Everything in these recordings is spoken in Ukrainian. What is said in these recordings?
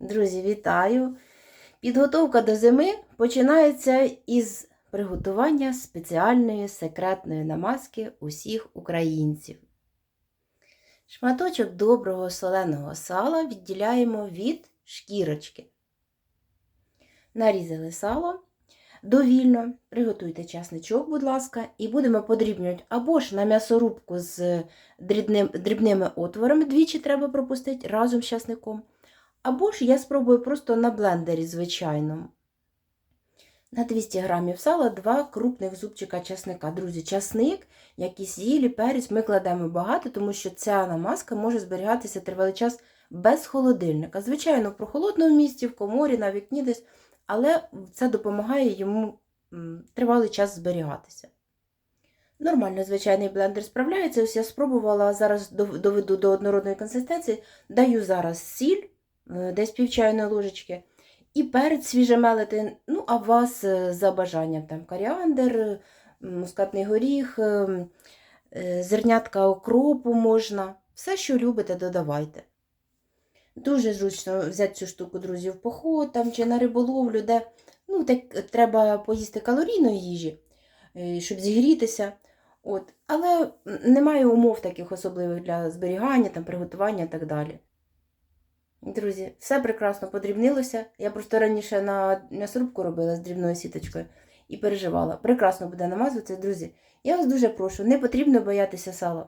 Друзі, вітаю! Підготовка до зими починається із приготування спеціальної секретної намазки усіх українців. Шматочок доброго соленого сала відділяємо від шкірочки. Нарізали сало довільно, приготуйте часничок, будь ласка, і будемо подрібнювати або ж на м'ясорубку з дрібним, дрібними отворами, двічі треба пропустити разом з часником. Або ж я спробую просто на блендері звичайному. На 200 грамів сала 2 крупних зубчика часника. Друзі, часник, як і сілі, перець, ми кладемо багато, тому що ця намазка може зберігатися тривалий час без холодильника. Звичайно, в прохолодному місці, в коморі, на вікні десь, але це допомагає йому тривалий час зберігатися. Нормально, звичайний блендер справляється. Ось я спробувала, зараз доведу до однородної консистенції, даю зараз сіль, десь пів чайної ложечки, і перець свіжемелити, ну, а вас е, за бажанням там коріандр, е, мускатний горіх, е, е, зернятка окропу можна. Все, що любите, додавайте. Дуже зручно взяти цю штуку, друзі, в поход там, чи на риболовлю, де ну, так, треба поїсти калорійної їжі, е, щоб зігрітися. От. Але немає умов таких особливих для зберігання, там, приготування і так далі. Друзі, все прекрасно подрібнилося. Я просто раніше на м'ясорубку робила з дрібною сіточкою і переживала. Прекрасно буде намазуватися, друзі. Я вас дуже прошу, не потрібно боятися сала.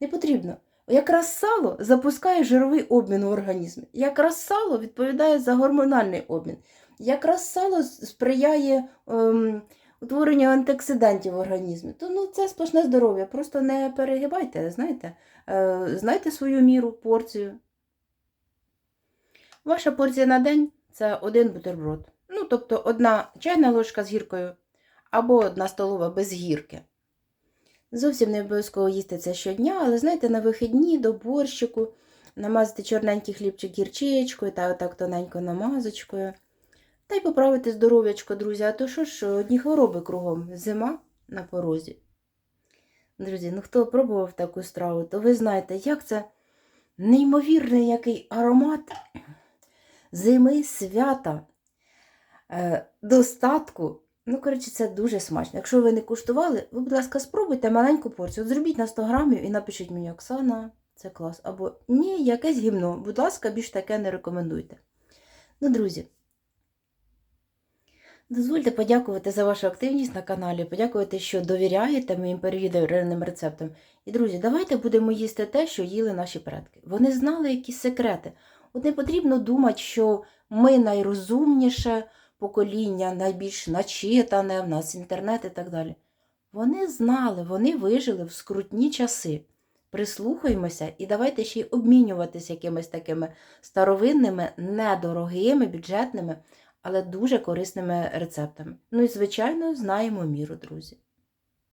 Не потрібно. Якраз сало запускає жировий обмін в організмі. Якраз сало відповідає за гормональний обмін. Якраз сало сприяє ем, утворенню антиоксидантів в організмі. То ну, це сплошне здоров'я. Просто не перегибайте, знаєте, е, знайте свою міру, порцію. Ваша порція на день це один бутерброд. Ну, тобто одна чайна ложка з гіркою або одна столова без гірки. Зовсім не обов'язково їсти це щодня, але знаєте, на вихідні до борщику намазати чорненький хлібчик гірчичкою та отак тоненько намазочкою. Та й поправити здоров'ячко, друзі, а то що ж, одні хвороби кругом, зима на порозі. Друзі, ну хто пробував таку страву, то ви знаєте, як це неймовірний який аромат зими, свята, е, достатку. Ну, коротше, це дуже смачно. Якщо ви не куштували, ви, будь ласка, спробуйте маленьку порцію. Зробіть на 100 грамів і напишіть мені, Оксана, це клас. Або ні, якесь гімно. Будь ласка, більш таке не рекомендуйте. Ну, друзі, дозвольте подякувати за вашу активність на каналі, подякувати, що довіряєте моїм перевіреним рецептам. І, друзі, давайте будемо їсти те, що їли наші предки. Вони знали якісь секрети. От не потрібно думати, що ми найрозумніше покоління, найбільш начитане, в нас інтернет і так далі. Вони знали, вони вижили в скрутні часи. Прислухаємося і давайте ще й обмінюватися якимись такими старовинними, недорогими, бюджетними, але дуже корисними рецептами. Ну і, звичайно, знаємо міру, друзі.